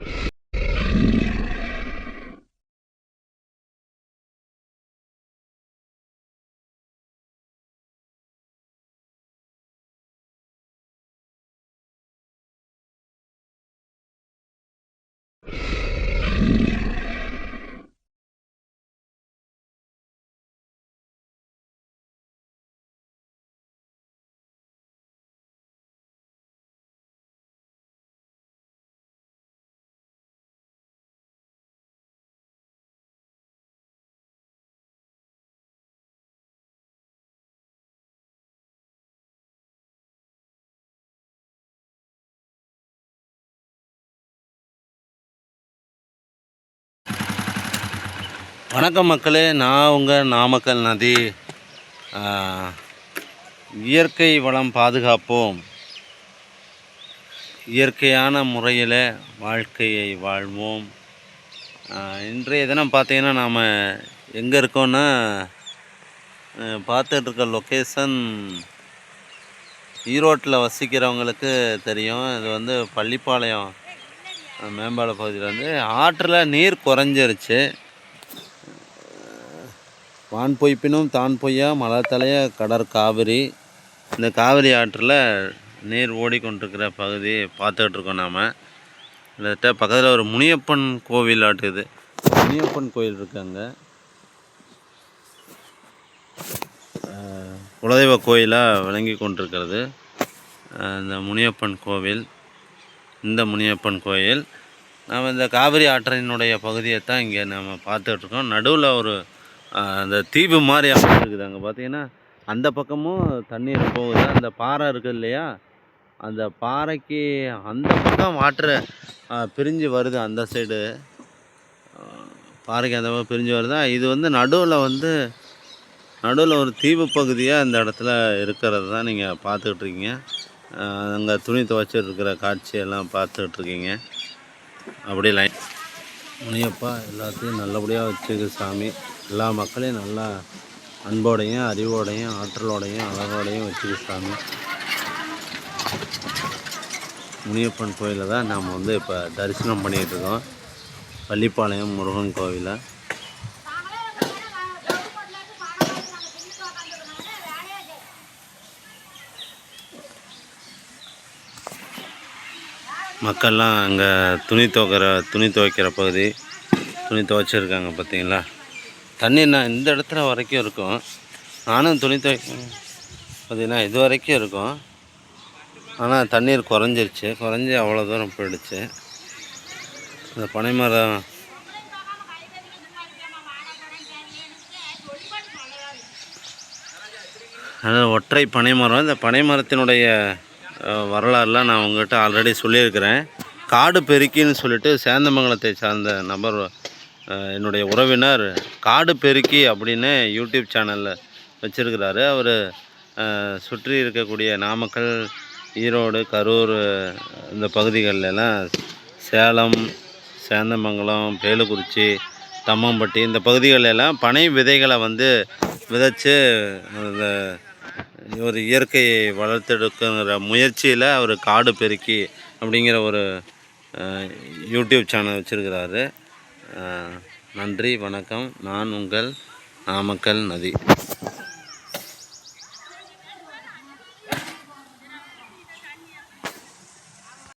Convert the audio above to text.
you வணக்கம் மக்களே நான் உங்கள் நாமக்கல் நதி இயற்கை வளம் பாதுகாப்போம். இயற்கையான முறையில் வாழ்க்கையை வாழ்வோம். இன்றைய தினம் பார்த்தீங்கன்னா நாம் எங்கே இருக்கோன்னா பார்த்துட்ருக்க பார்த்துட்டு இருக்க லொக்கேஷன் ஈரோட்டில் வசிக்கிறவங்களுக்கு தெரியும். இது வந்து பள்ளிப்பாளையம் மேம்பால பகுதியில் வந்து ஆற்றில் நீர் குறைஞ்சிருச்சு. வான் பொய்ப்பினும் தான் பொய்யா மலர் கடற் காவிரி. இந்த காவிரி ஆற்றில் நீர் ஓடிக்கொண்டிருக்கிற பகுதி பார்த்துக்கிட்டு இருக்கோம் நாம். கிட்டத்தட்ட பக்கத்தில் ஒரு முனியப்பன் கோவில் ஆட்டுது முனியப்பன் கோயில் இருக்காங்க குலதெய்வ கோயிலாக விளங்கி கொண்டிருக்கிறது. இந்த முனியப்பன் கோவில். இந்த முனியப்பன் கோயில். நாம் இந்த காவிரி ஆற்றினுடைய பகுதியை தான் இங்கே நம்ம பார்த்துட்ருக்கோம் நடுவில் ஒரு அந்த தீவு மாதிரி அமைச்சிருக்குது அங்கே பார்த்தீங்கன்னா அந்த பக்கமும் தண்ணீர் போகுது. அந்த பாறை இருக்குது இல்லையா? அந்த பாறைக்கு அந்த பக்கம் வாட்டர் பிரிஞ்சு வருது அந்த சைடு பாறைக்கு அந்த பக்கம் பிரிஞ்சு வருதா? இது வந்து நடுவில் வந்து நடுவில் ஒரு தீவு பகுதியாக இந்த இடத்துல இருக்கிறது தான் நீங்கள் பார்த்துக்கிட்டு இருக்கீங்க. அங்கே துணி துவைச்சிட்டு இருக்கிற காட்சியெல்லாம் பார்த்துக்கிட்டு இருக்கீங்க. அப்படி லைன் முனியப்பா எல்லாத்தையும் நல்லபடியாக வச்சுக்க சாமி. எல்லா மக்களையும் நல்லா அன்போடையும் அறிவோடையும் ஆற்றலோடையும் அழகோடையும் வச்சுக்க சாமி. முனியப்பன் கோயிலில் தான் நாம் வந்து இப்போ தரிசனம் பண்ணிகிட்ருக்கோம் பள்ளிப்பாளையம் முருகன் கோவிலை மக்கள்லாம் அங்கே துணி துவைக்கிற துணி துவைக்கிற பகுதி துணி துவைச்சிருக்காங்க பார்த்தீங்களா தண்ணி நான் இந்த இடத்துல வரைக்கும் இருக்கும். நானும் துணி துவைக்க பார்த்தீங்கன்னா இது வரைக்கும் இருக்கும். ஆனால் தண்ணீர் குறைஞ்சிருச்சு. குறைஞ்சி அவ்வளோ தூரம் போயிடுச்சு. இந்த பனைமரம். அதாவது ஒற்றை பனைமரம். இந்த பனைமரத்தினுடைய வரலாறுலாம் நான் உங்கள்கிட்ட ஆல்ரெடி சொல்லியிருக்கிறேன். காடு பெருக்கின்னு சொல்லிட்டு சேந்தமங்கலத்தை சார்ந்த நபர் என்னுடைய உறவினர் காடு பெருக்கி அப்படின்னு யூடியூப் சேனலில் வச்சுருக்கிறாரு. அவர் சுற்றி இருக்கக்கூடிய நாமக்கல் ஈரோடு கரூர் இந்த பகுதிகளில் எல்லாம் சேலம் சேந்தமங்கலம் பேலுக்குறிச்சி தம்மம்பட்டி இந்த பகுதிகளில் எல்லாம் பனை விதைகளை வந்து விதைச்சு அந்த ஒரு இயற்கையை வளர்த்தெடுக்கிற முயற்சியில் அவர் காடு பெருக்கி அப்படிங்கிற ஒரு யூடியூப் சேனல் வச்சுருக்கிறாரு. நன்றி வணக்கம். நான் உங்கள் நாமக்கல் நதி.